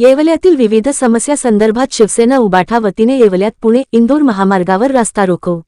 येवल्यातील विविध समस्या संदर्भात शिवसेना उबाठा वतीने येवल्यात पुणे इंदोर महामार्गावर रास्ता रोको.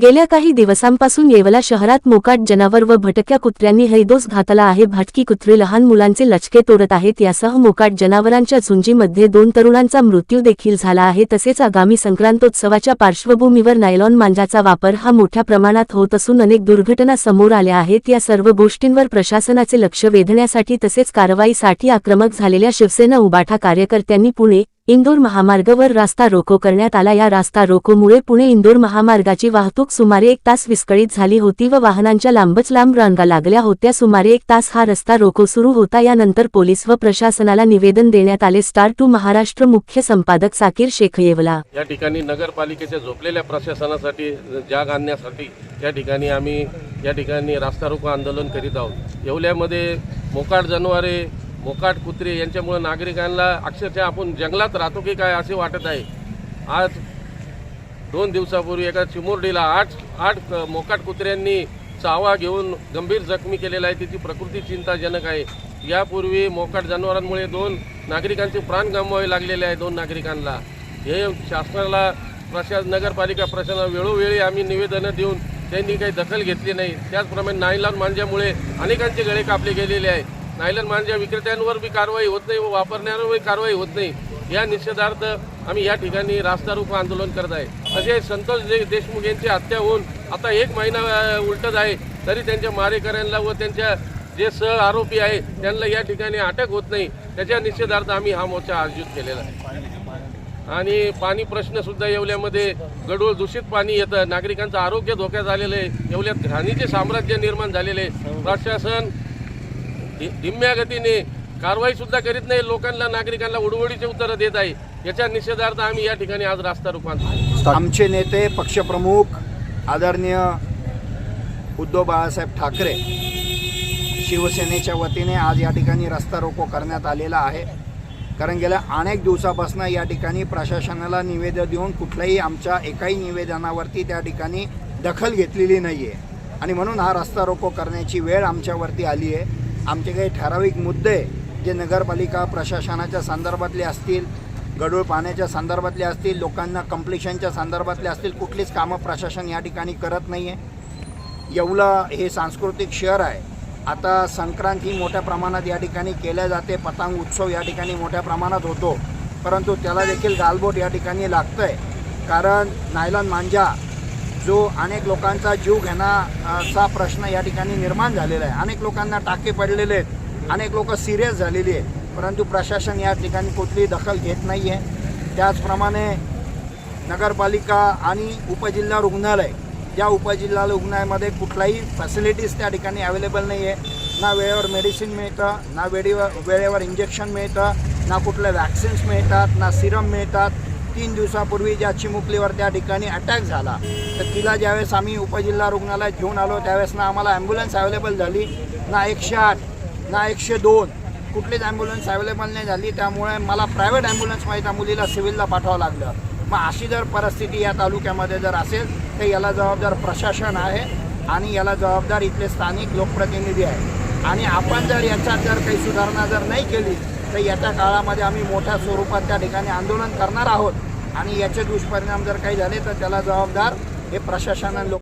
गेल्या काही दिवसांपासून येवला शहरात मोकाट जनावर व भटक्या कुत्र्यांनी हैदोस घातला आहे. भटकी कुत्रे लहान मुलांचे लचके तोडत आहेत. यासह मोकाट जनावरांच्या झुंजीमध्ये दोन तरुणांचा मृत्यू देखील झाला आहे. तसेच आगामी संक्रांतोत्सवाच्या पार्श्वभूमीवर नायलॉन मांजाचा वापर हा मोठ्या प्रमाणात होत असून अनेक दुर्घटना समोर आल्या आहेत. या सर्व गोष्टींवर प्रशासनाचे लक्ष वेधण्यासाठी तसेच कारवाईसाठी आक्रमक झालेल्या शिवसेना उबाठा कार्यकर्त्यांनी पुणे इंदोर महामार्गावर रास्ता रोको करण्यात आला. या रास्ता रोकोमुळे पुणे इंदोर महामार्गाची वाहतूक सुमारे एक तास विस्कळीत झाली होती व वाहनांच्या लांबच लांब रांगा लागल्या होत्या. सुमारे एक तास हा रस्ता रोको सुरू होता. यानंतर पोलीस व प्रशासनाला निवेदन देण्यात आले. स्टार टू महाराष्ट्र मुख्य संपादक साकीर शेख येवला या ठिकाणी नगरपालिकेच्या झोपलेल्या प्रशासनासाठी जाग आणण्यासाठी या ठिकाणी आम्ही या ठिकाणी रास्ता रोको आंदोलन करीत आहोत. येवल्यामध्ये मोकाट जनावरे मोकाट कुत्रे यांच्यामुळं नागरिकांना अक्षरशः आपण जंगलात राहतो की काय असे वाटत आहे. आज दोन दिवसापूर्वी एका चिमुरडीला आठ आठ मोकाट कुत्र्यांनी चावा घेऊन गंभीर जखमी केलेला आहे. तिची प्रकृती चिंताजनक आहे. यापूर्वी मोकाट जनावरांमुळे दोन नागरिकांचे प्राण गमवावे लागलेले आहे दोन नागरिकांना. हे शासनाला प्रशा नगरपालिका प्रशासनाला वेळोवेळी आम्ही निवेदनं देऊन त्यांनी काही दखल घेतली नाही. त्याचप्रमाणे नाईलान मांज्यामुळे अनेकांचे गळे कापले गेलेले आहे. नायलन मांजा विक्रेत्यांवर बी कारवाई होत नाही व वापरण्यावर कारवाई होत नाही. या निषेधार्थ आम्ही या ठिकाणी रास्तारोको आंदोलन करत आहे. असे संतोष दे देशमुख यांची हत्या होऊन आता एक महिना उलटत आहे. तरी त्यांच्या मारेकऱ्यांना व त्यांच्या जे सह आरोपी आहे त्यांना या ठिकाणी अटक होत नाही. त्याच्या निषेधार्थ आम्ही हा मोर्चा आयोजित केलेला आहे. आणि पाणी प्रश्नसुद्धा येवल्यामध्ये गडूळ दूषित पाणी येतं. नागरिकांचं आरोग्य धोक्यात आलेलं आहे. येवल्यात घाणीचे साम्राज्य निर्माण झालेले आहे. प्रशासन धिम्या गतीने कारवाई सुद्धा करीत नाही. लोकांना नागरिकांना उडवडीचे उत्तरं देत आहे. याच्या निषेधार्थ आम्ही या ठिकाणी आज रास्ता आणतो आमचे नेते पक्षप्रमुख आदरणीय उद्धव बाळासाहेब ठाकरे शिवसेनेच्या वतीने आज या ठिकाणी रस्ता रोको करण्यात आलेला आहे. कारण गेल्या अनेक दिवसापासून या ठिकाणी प्रशासनाला निवेदन देऊन कुठल्याही आमच्या एकाही निवेदनावरती त्या ठिकाणी दखल घेतलेली नाही आहे आणि म्हणून हा रस्ता रोको करण्याची वेळ आमच्यावरती आली आहे आमचे काही ठराविक मुद्दे जे नगरपालिका प्रशासनाच्या संदर्भातले असतील गडूळ पाण्याच्या संदर्भातले असतील लोकांना कम्प्लिशनच्या संदर्भातले असतील कुठलीच कामं प्रशासन या ठिकाणी करत नाही आहे येवला हे सांस्कृतिक शहर आहे. आता संक्रांत ही मोठ्या प्रमाणात या ठिकाणी केल्या जाते पतंग उत्सव या ठिकाणी मोठ्या प्रमाणात होतो. परंतु त्याला देखील गालबोट या ठिकाणी लागतं आहे कारण नायलॉन मांजा जो अनेक लोकांचा जीव घेण्याचा प्रश्न या ठिकाणी निर्माण झालेला आहे. अनेक लोकांना टाके पडलेले आहेत. अनेक लोक सिरियस झालेली आहेत. परंतु प्रशासन या ठिकाणी कुठलीही दखल घेत नाही आहे त्याचप्रमाणे नगरपालिका आणि उपजिल्हा रुग्णालय. या उपजिल्हा रुग्णालयामध्ये कुठलाही फॅसिलिटीज त्या ठिकाणी अवेलेबल नाही आहे ना वेळेवर मेडिसिन मिळतं ना वेळेवर वेळेवर इंजेक्शन मिळतं ना कुठल्या वॅक्सिन्स मिळतात ना सिरम मिळतात. तीन दिवसापूर्वी ज्या चिमुकलीवर त्या ठिकाणी अटॅक झाला. तर तिला ज्यावेळेस आम्ही उपजिल्हा रुग्णालयात घेऊन आलो त्यावेळेस ना आम्हाला ॲम्ब्युलन्स अवेलेबल झाली ना एकशे आठ ना एकशे दोन. कुठलीच ॲम्ब्युलन्स अवेलेबल नाही झाली. त्यामुळे मला प्रायव्हेट ॲम्ब्युलन्समध्ये त्या मुलीला सिव्हिलला पाठवावं लागलं. मग अशी जर परिस्थिती या तालुक्यामध्ये जर असेल तर याला जबाबदार प्रशासन आहे आणि याला जबाबदार इथले स्थानिक लोकप्रतिनिधी आहे. आणि आपण जर याच्यात जर काही सुधारणा जर नाही केली तर येत्या काळामध्ये आम्ही मोठ्या स्वरूपात त्या ठिकाणी आंदोलन करणार आहोत. आणि याचे दुष्परिणाम जर काही झाले तर त्याला जबाबदार हे प्रशासन लोक